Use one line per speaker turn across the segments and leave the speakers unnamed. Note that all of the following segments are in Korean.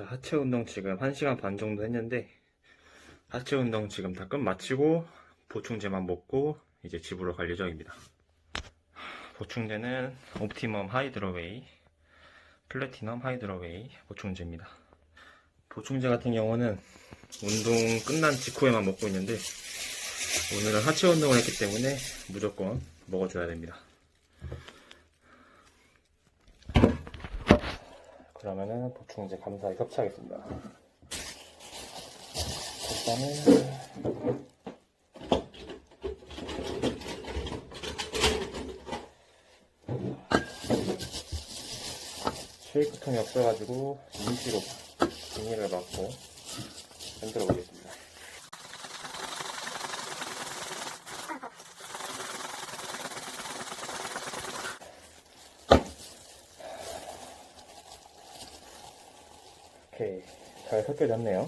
자, 하체 운동 지금 1시간 반 정도 했는데, 하체 운동 지금 다 끝 마치고, 보충제만 먹고, 이제 집으로 갈 예정입니다. 보충제는 옵티멈 하이드로웨이, 플래티넘 하이드로웨이 보충제입니다. 보충제 같은 경우는 운동 끝난 직후에만 먹고 있는데, 오늘은 하체 운동을 했기 때문에 무조건 먹어줘야 됩니다. 그러면은 보충제 감사히 섭취하겠습니다. 일단은 쉐이크통이 없어가지고 임시로 비닐을 막고 흔들어 보겠습니다. 오케이 잘 섞여졌네요.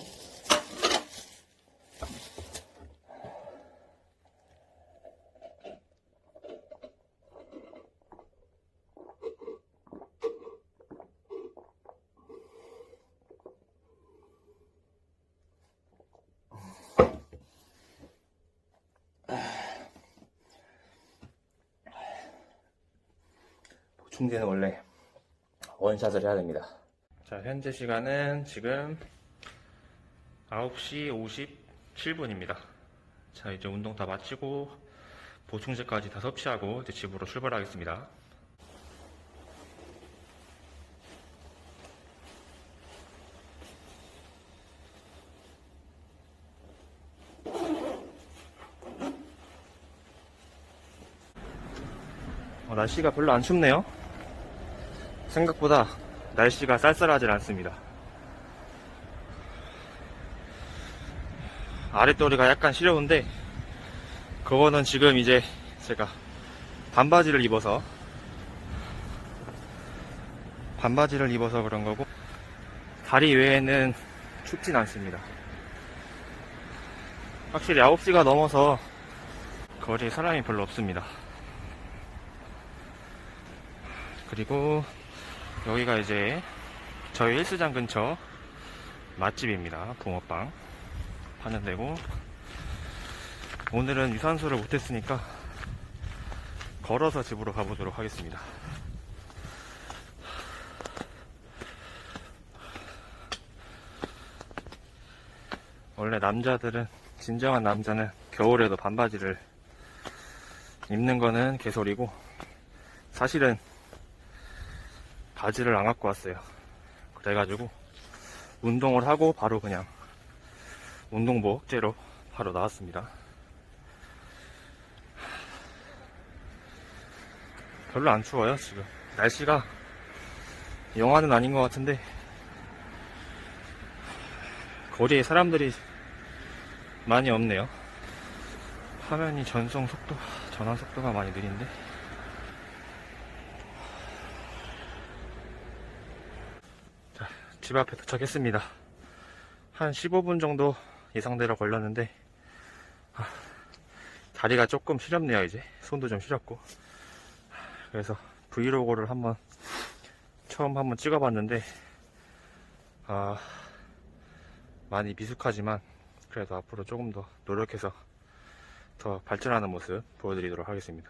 보충제는 원래 원샷을 해야 됩니다. 자, 현재 시간은 지금 9시 57분입니다. 자, 이제 운동 다 마치고 보충제까지 다 섭취하고 이제 집으로 출발하겠습니다. 어, 날씨가 별로 안 춥네요. 생각보다 날씨가 쌀쌀하지 않습니다. 아랫도리가 약간 시려운데, 그거는 지금 이제 제가 반바지를 입어서, 반바지를 입어서 그런 거고, 다리 외에는 춥진 않습니다. 확실히 9시가 넘어서 거리에 사람이 별로 없습니다. 그리고 여기가 이제 저희 헬스장 근처 맛집입니다. 붕어빵 파는 데고 오늘은 유산소를 못했으니까 걸어서 집으로 가보도록 하겠습니다. 원래 남자들은 진정한 남자는 겨울에도 반바지를 입는 거는 개소리고 사실은 바지를 안 갖고 왔어요. 그래가지고 운동을 하고 바로 그냥 운동복 째로 바로 나왔습니다. 별로 안 추워요 지금 날씨가 영하는 아닌 것 같은데 거리에 사람들이 많이 없네요. 화면이 전송 속도 전환 속도가 많이 느린데 집 앞에 도착했습니다. 한 15분 정도 예상대로 걸렸는데, 아, 다리가 조금 시렵네요, 이제. 손도 좀 시렵고. 그래서 브이로그를 한번, 처음 한번 찍어봤는데, 아, 많이 미숙하지만, 그래도 앞으로 조금 더 노력해서 더 발전하는 모습 보여드리도록 하겠습니다.